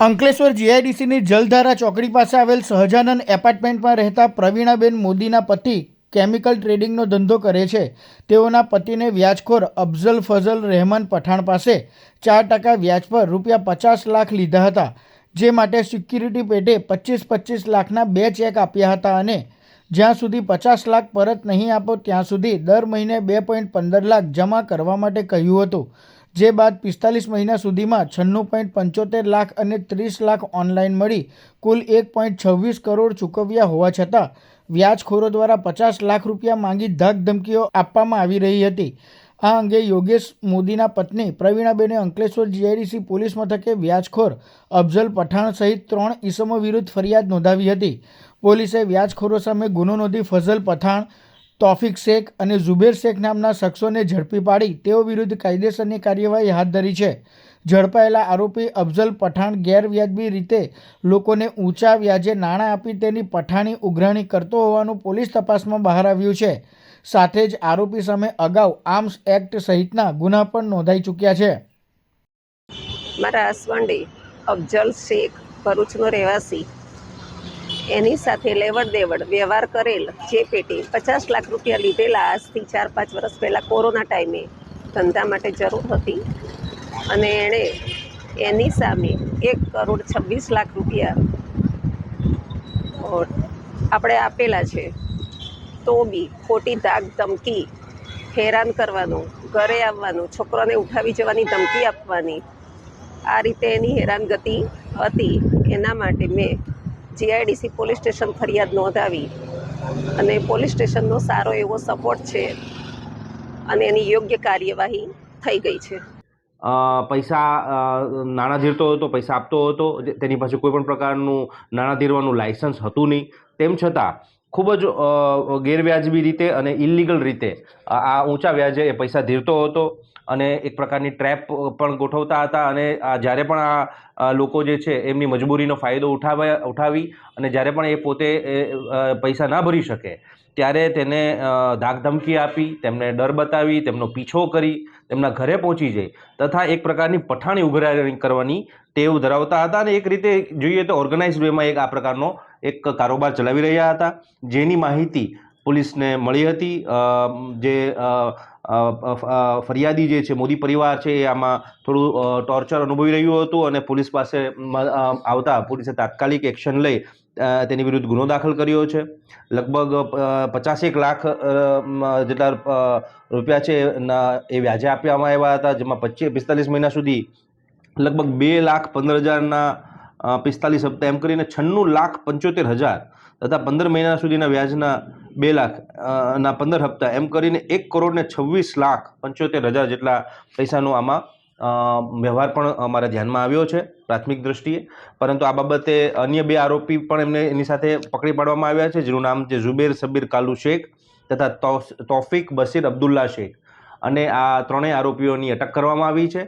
અંકલેશ્વર જીઆઈડીસીની જલધારા ચોકડી પાસે આવેલ સહજાનંદ એપાર્ટમેન્ટમાં રહેતા પ્રવીણાબેન મોદીના પતિ કેમિકલ ટ્રેડિંગનો ધંધો કરે છે. તેઓના પતિને વ્યાજખોર અફઝલ ફઝલ રહેમાન પઠાણ પાસે ચાર ટકા વ્યાજ પર રૂપિયા પચાસ લાખ લીધા હતા, જે માટે સિક્યુરિટી પેટે પચીસ પચીસ લાખના બે ચેક આપ્યા હતા અને જ્યાં સુધી પચાસ લાખ પરત નહીં આપો ત્યાં સુધી દર મહિને બે પોઈન્ટ પંદર લાખ જમા કરવા માટે કહ્યું હતું. જે બાદ પિસ્તાલીસ મહિના સુધીમાં છન્નું પોઈન્ટ પંચોતેર લાખ અને ત્રીસ લાખ ઓનલાઈન મળી કુલ એક પોઈન્ટ છવ્વીસ કરોડ ચૂકવ્યા હોવા છતાં વ્યાજખોરો દ્વારા પચાસ લાખ રૂપિયા માંગી ધમકીઓ આપવામાં આવી રહી હતી. આ અંગે યોગેશ મોદીના પત્ની પ્રવીણાબેને અંકલેશ્વર જીઆઈડીસી પોલીસ મથકે વ્યાજખોર અફઝલ પઠાણ સહિત ત્રણ ઈસમો વિરુદ્ધ ફરિયાદ નોંધાવી હતી. પોલીસે વ્યાજખોરો સામે ગુનો નોંધી ફઝલ પઠાણ તોફિક શેખ અને ઝુબેર શેખ નામના શખ્સોને ઝડપી પાડી તેઓ વિરુદ્ધ કાયદેસરની કાર્યવાહી હાથ ધરી છે. ઝડપાયેલા આરોપી અફઝલ પઠાણ ગેરવ્યાજબી રીતે લોકોને ઊંચા વ્યાજે નાણાં આપી તેની પઠાણી ઉઘરાણી કરતો હોવાનું પોલીસ તપાસમાં બહાર આવ્યું છે. સાથે જ આરોપી સામે અગાઉ આર્મ્સ એક્ટ સહિતના ગુના પણ નોંધાઈ ચૂક્યા છે. મારા હસબન્ડે અફઝલ શેખ ભરૂચનો રહેવાસી એની સાથે લેવડ દેવડ વ્યવહાર કરેલ જે પેટે પચાસ લાખ રૂપિયા લીધેલા આજથી ચાર પાંચ વર્ષ પહેલાં કોરોના ટાઈમે ધંધા માટે જરૂર હતી. અને એણે એની સામે એક કરોડ છવ્વીસ લાખ રૂપિયા આપણે આપેલા છે. તો બી ખોટી ધાક ધમકી, હેરાન કરવાનું, ઘરે આવવાનું, છોકરાને ઉઠાવી જવાની ધમકી આપવાની, આ રીતે એની હેરાનગતિ હતી. એના માટે મેં જીઆઈડીસી પોલીસ સ્ટેશન ફરિયાદ નોંધાવી અને પોલીસ સ્ટેશનનો સારો એવો સપોર્ટ છે અને એની યોગ્ય કાર્યવાહી થઈ ગઈ છે. પૈસા નાણાં ધીરતો હતો, પૈસા આપતો હતો તેની પાસે કોઈ પણ પ્રકારનું નાણાં ધીરવાનું લાયસન્સ હતું નહીં. તેમ છતાં ખૂબ જ ગેરવ્યાજબી રીતે અને ઇલિગલ રીતે આ ઊંચા વ્યાજે એ પૈસા ધીરતો હતો અને એક પ્રકારની ટ્રેપ પણ ગોઠવતા હતા અને જ્યારે પણ આ લોકો જે છે એમની મજબૂરીનો ફાયદો ઉઠાવે, ઉઠાવી અને જ્યારે પણ એ પોતે પૈસા ના ભરી શકે ત્યારે તેને ધાકધમકી આપી, તેમને ડર બતાવી, તેમનો પીછો કરી, તેમના ઘરે પહોંચી જઈ તથા એક પ્રકારની પઠાણી ઉઘરાણી કરવાની ટેવ ધરાવતા હતા અને એક રીતે જોઈએ તો ઓર્ગેનાઇઝ વેમાં એક આ પ્રકારનો એક કારોબાર ચલાવી રહ્યા હતા. જેની માહિતી પોલીસને મળી હતી. જે ફરિયાદી જે છે, મોદી પરિવાર છે, એ આમાં થોડું ટોર્ચર અનુભવી રહ્યું હતું અને પોલીસ પાસે આવતા પોલીસે તાત્કાલિક એક્શન લઈ તેની વિરુદ્ધ ગુનો દાખલ કર્યો છે. લગભગ પચાસેક લાખ જેટલા રૂપિયા છે એ વ્યાજે આપવામાં આવ્યા હતા, જેમાં પચીસ, પિસ્તાલીસ મહિના સુધી લગભગ બે લાખ પંદર હજારના પિસ્તાલીસ હપ્તા. એમ કરીને છન્નું લાખ પંચોતેર હજાર તથા પંદર મહિના સુધીના વ્યાજના બે લાખ ના પંદર હપ્તા. એમ કરીને એક કરોડને છવ્વીસ લાખ પંચોતેર હજાર જેટલા પૈસાનો આમાં વ્યવહાર પણ અમારા ધ્યાનમાં આવ્યો છે પ્રાથમિક દ્રષ્ટિએ. પરંતુ આ બાબતે અન્ય બે આરોપી પણ એમને એની સાથે પકડી પાડવામાં આવ્યા છે, જેનું નામ છે ઝુબેર સબીર કાલુ શેખ તથા તોફિક બશીર અબ્દુલ્લા શેખ. અને આ ત્રણેય આરોપીઓની અટક કરવામાં આવી છે.